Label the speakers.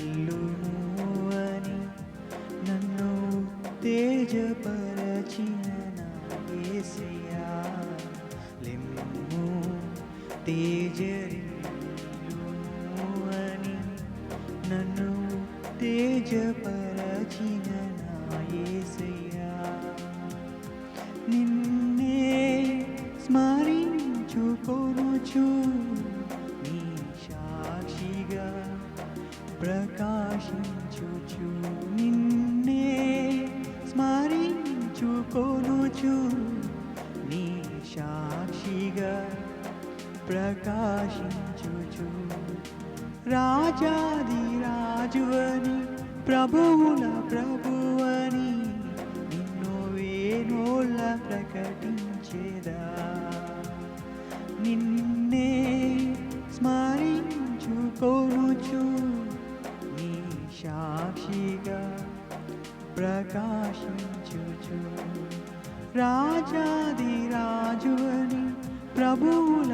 Speaker 1: చెల్లును అని నన్ను తేజపరచిన నాగేశయా లిమ్ము అని నన్ను తేజపరచిన నాయసయ్యా నిన్నే స్మరించుకొనుచు నీ సాక్షిగా ప్రకాశించుచు నిన్నే స్మరించుకొనుచు నీ సాక్షిగా ప్రకాశించుచు. రాజాది రాజువని ప్రభువుల ప్రభు ప్రకాశించుచు. రాజాది రాజువని ప్రభువుల